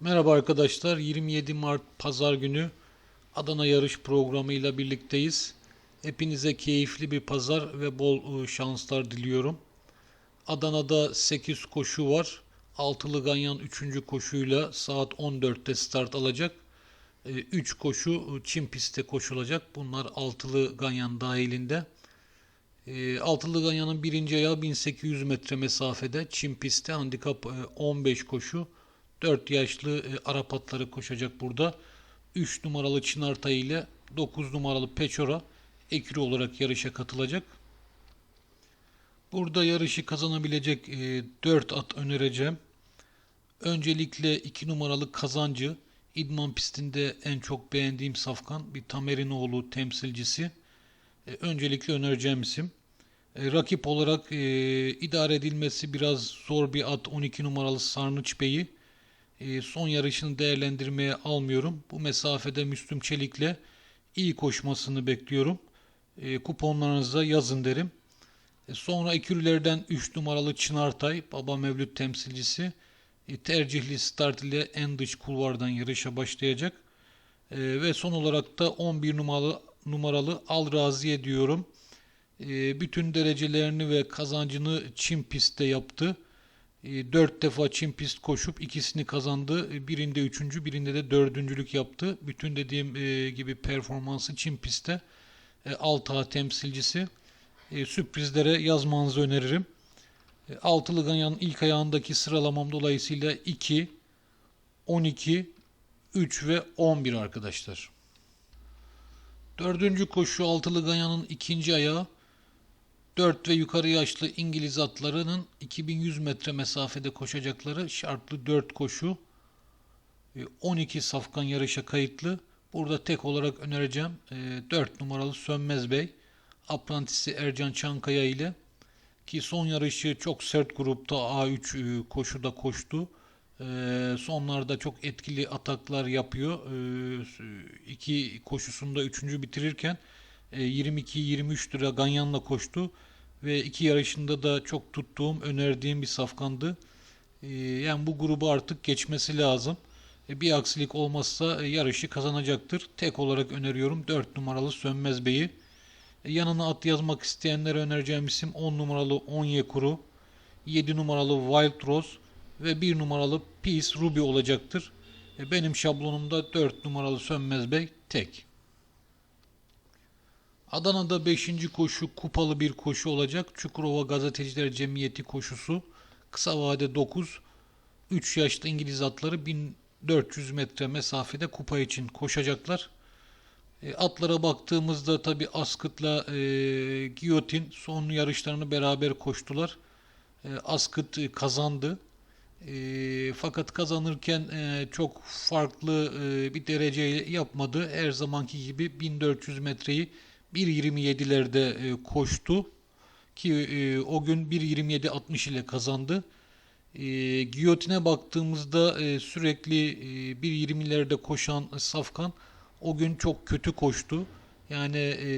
Merhaba arkadaşlar. 27 Mart Pazar günü Adana yarış programıyla birlikteyiz. Hepinize keyifli bir pazar ve bol e, şanslar diliyorum. Adana'da 8 koşu var. Altılı Ganyan 3. koşuyla saat 14'te start alacak. 3 koşu e, Çin pistte koşulacak. Bunlar Altılı Ganyan dahilinde. E, Altılı Ganyan'ın birinci ayağı 1800 metre mesafede. Çin pistte handikap e, 15 koşu. 4 yaşlı e, Arap atları koşacak burada. 3 numaralı Çınartay ile 9 numaralı Peçora ekürü olarak yarışa katılacak. Burada yarışı kazanabilecek 4 at önereceğim. Öncelikle 2 numaralı Kazancı. İdman pistinde en çok beğendiğim safkan bir Tamerinoğlu temsilcisi. E, Öncelikle önereceğim isim. E, Rakip olarak e, idare edilmesi biraz zor bir at 12 numaralı Sarnıç Bey'i. E, son yarışını değerlendirmeye almıyorum. Bu mesafede Müslüm Çelik'le iyi koşmasını bekliyorum. E, kuponlarınıza yazın derim. E, sonra ekürülerden 3 numaralı Çınartay, Baba Mevlüt temsilcisi. Tercihli start ile en dış kulvardan yarışa başlayacak. Ve son olarak da 11 numaralı numaralı Al Raziye diyorum. Bütün derecelerini ve kazancını Çin pistte yaptı. 4 defa Çin pist koşup ikisini kazandı. E, Birinde üçüncü, birinde de dördüncülük yaptı. Bütün dediğim e, gibi performansı Çin pistte. E, Alta temsilcisi. E, Sürprizlere yazmanızı öneririm. Altılı Ganyan'ın ilk ayağındaki sıralamam dolayısıyla 2, 12, 3 ve 11 arkadaşlar. Dördüncü koşu Altılı Ganyan'ın ikinci ayağı 4 ve yukarı yaşlı İngiliz atlarının 2100 metre mesafede koşacakları şartlı 4 koşu 12 safkan yarışa kayıtlı. Burada tek olarak önereceğim 4 numaralı Sönmez Bey aprantisi Ercan Çankaya ile ki son yarışı çok sert grupta A3 koşuda koştu. Sonlarda çok etkili ataklar yapıyor. İki koşusunda üçüncü bitirirken 22-23 lira Ganyan'la koştu ve iki yarışında da çok tuttuğum, önerdiğim bir safkandı. Yani bu grubu artık geçmesi lazım. Bir aksilik olmazsa yarışı kazanacaktır. Tek olarak öneriyorum 4 numaralı Sönmez Bey'i. Yanına at yazmak isteyenlere önereceğim isim 10 numaralı Onyekuru, 7 numaralı Wild Rose ve 1 numaralı Peace Ruby olacaktır. Benim şablonumda 4 numaralı Sönmez Bey tek. Adana'da 5. koşu kupalı bir koşu olacak. Çukurova Gazeteciler Cemiyeti koşusu. Kısa vade 9. 3 yaşlı İngiliz atları 1400 metre mesafede kupa için koşacaklar. E, atlara baktığımızda tabi Askıt'la e, Giyotin son yarışlarını beraber koştular. E, Askıt e, kazandı. E, fakat kazanırken e, çok farklı e, bir derece yapmadı. Her zamanki gibi 1400 metreyi 1.27'lerde e, koştu ki e, o gün 1.27.60 ile kazandı. E, Giyotine baktığımızda e, sürekli e, 1.20'lerde koşan Safkan o gün çok kötü koştu. Yani e,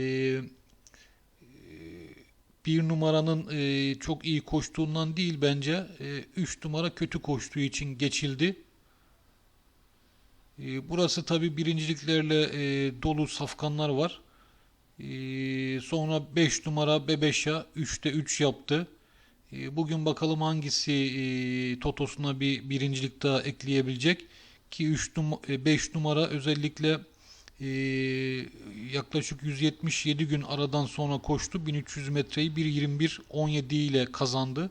bir numaranın e, çok iyi koştuğundan değil bence 3 e, numara kötü koştuğu için geçildi. E, burası tabi birinciliklerle e, dolu safkanlar var. E, sonra 5 numara Bebeşa 3'te 3 yaptı. E, bugün bakalım hangisi e, Totos'una bir birincilik daha ekleyebilecek. Ki 3 num 5 numara özellikle e, yaklaşık 177 gün aradan sonra koştu. 1300 metreyi 1.21.17 ile kazandı.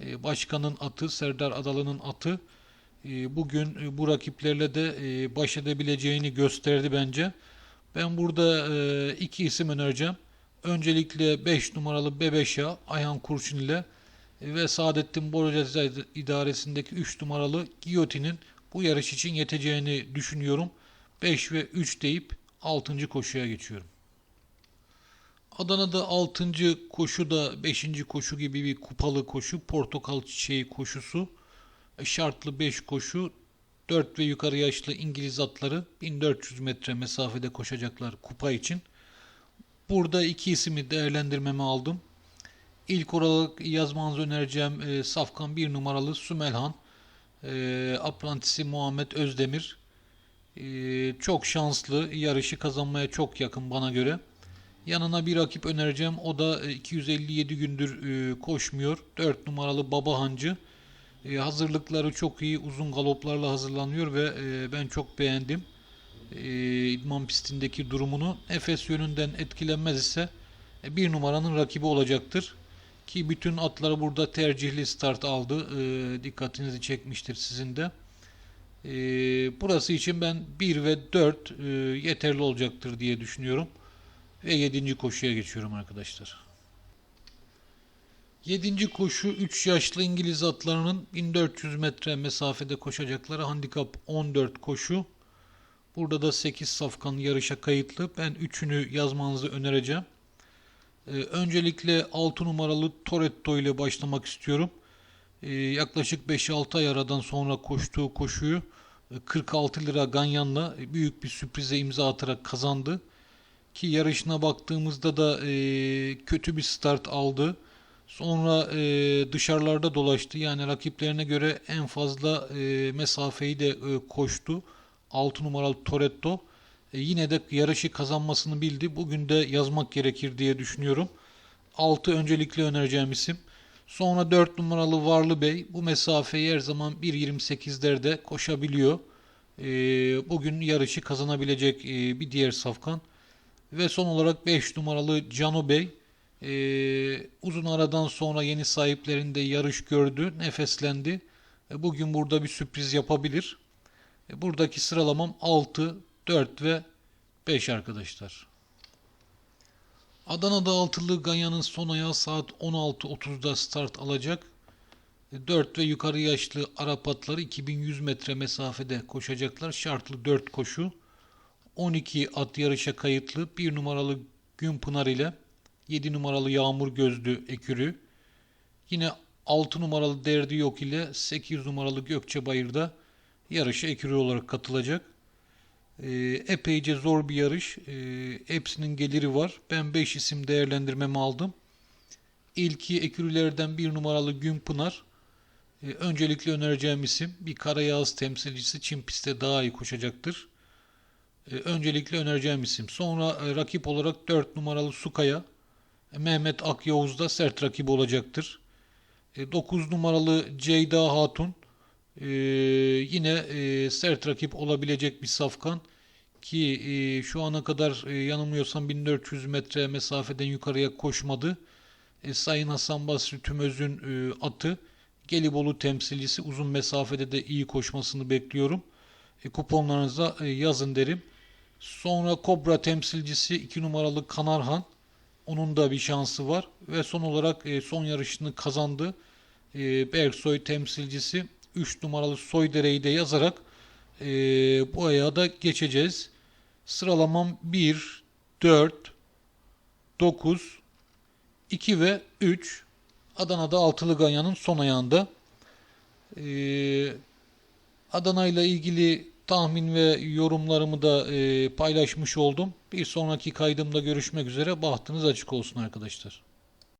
E, başkanın atı, Serdar Adalı'nın atı e, bugün e, bu rakiplerle de e, baş edebileceğini gösterdi bence. Ben burada e, iki isim önereceğim. Öncelikle 5 numaralı Bebeşa Ayhan Kurşun ile ve Saadettin Boracaz idaresindeki 3 numaralı Giyotin'in bu yarış için yeteceğini düşünüyorum. 5 ve 3 deyip 6. koşuya geçiyorum. Adana'da 6. koşu da 5. koşu gibi bir kupalı koşu. Portakal çiçeği koşusu. Şartlı 5 koşu. 4 ve yukarı yaşlı İngiliz atları 1400 metre mesafede koşacaklar kupa için. Burada iki ismi değerlendirmeme aldım. İlk olarak yazmanızı önereceğim e, Safkan 1 numaralı Sümelhan. E, aprantisi Muhammed Özdemir. E, çok şanslı. Yarışı kazanmaya çok yakın bana göre. Yanına bir rakip önereceğim. O da e, 257 gündür e, koşmuyor. 4 numaralı Baba Hancı. E, hazırlıkları çok iyi. Uzun galoplarla hazırlanıyor ve e, ben çok beğendim. E, idman pistindeki durumunu. Efes yönünden etkilenmez ise e, bir numaranın rakibi olacaktır. Ki bütün atları burada tercihli start aldı. Dikkatinizi çekmiştir sizin de. Burası için ben 1 ve 4 e, yeterli olacaktır diye düşünüyorum. Ve 7. koşuya geçiyorum arkadaşlar. 7. koşu 3 yaşlı İngiliz atlarının 1400 metre mesafede koşacakları handikap 14 koşu. Burada da 8 safkan yarışa kayıtlı. Ben 3'ünü yazmanızı önereceğim. Ee, öncelikle 6 numaralı Toretto ile başlamak istiyorum. Ee, yaklaşık 5-6 ay aradan sonra koştuğu koşuyu e, 46 lira ganyanla büyük bir sürprize imza atarak kazandı. Ki yarışına baktığımızda da e, kötü bir start aldı. Sonra e, dışarılarda dolaştı. Yani rakiplerine göre en fazla e, mesafeyi de e, koştu. 6 numaralı Toretto. E, yine de yarışı kazanmasını bildi. Bugün de yazmak gerekir diye düşünüyorum. 6 öncelikli önereceğim isim. Sonra 4 numaralı Varlı Bey bu mesafeyi her zaman 1.28'lerde koşabiliyor. E, bugün yarışı kazanabilecek e, bir diğer safkan. Ve son olarak 5 numaralı Cano Bey. Ee, uzun aradan sonra yeni sahiplerinde yarış gördü, nefeslendi. E, bugün burada bir sürpriz yapabilir. E, buradaki sıralamam 6, 4 ve 5 arkadaşlar. Adana'da altılı Ganyan'ın son ayağı saat 16.30'da start alacak. 4 ve yukarı yaşlı Arap atları 2100 metre mesafede koşacaklar. Şartlı 4 koşu. 12 at yarışa kayıtlı. 1 numaralı Günpınar ile 7 numaralı Yağmur Gözlü Ekürü. Yine 6 numaralı Derdi Yok ile 8 numaralı Gökçebayır'da yarışa ekürü olarak katılacak. Ee, epeyce zor bir yarış. Ee, hepsinin geliri var. Ben 5 isim değerlendirmemi aldım. İlki ekürülerden 1 numaralı Günpınar. Ee, öncelikle önereceğim isim bir Karayağız temsilcisi Çin pistte daha iyi koşacaktır. Ee, öncelikle önereceğim isim. Sonra e, rakip olarak 4 numaralı Sukaya. E, Mehmet Akyavuz da sert rakip olacaktır. 9 numaralı Ceyda Hatun e, yine e, sert rakip olabilecek bir safkan ki e, şu ana kadar e, yanılmıyorsam 1400 metre mesafeden yukarıya koşmadı. E, Sayın Hasan Basri Tümöz'ün e, atı Gelibolu temsilcisi uzun mesafede de iyi koşmasını bekliyorum. E, kuponlarınıza e, yazın derim. Sonra Kobra temsilcisi 2 numaralı Kanarhan. Onun da bir şansı var. Ve son olarak e, son yarışını kazandı. E, Berksoy temsilcisi 3 numaralı Soydere'yi de yazarak e, bu ayağa da geçeceğiz. Sıralamam 1, 4, 9, 2 ve 3. Adana'da altılı ganyanın son ayağında. Ee, Adana ile ilgili tahmin ve yorumlarımı da e, paylaşmış oldum. Bir sonraki kaydımda görüşmek üzere. Bahtınız açık olsun arkadaşlar.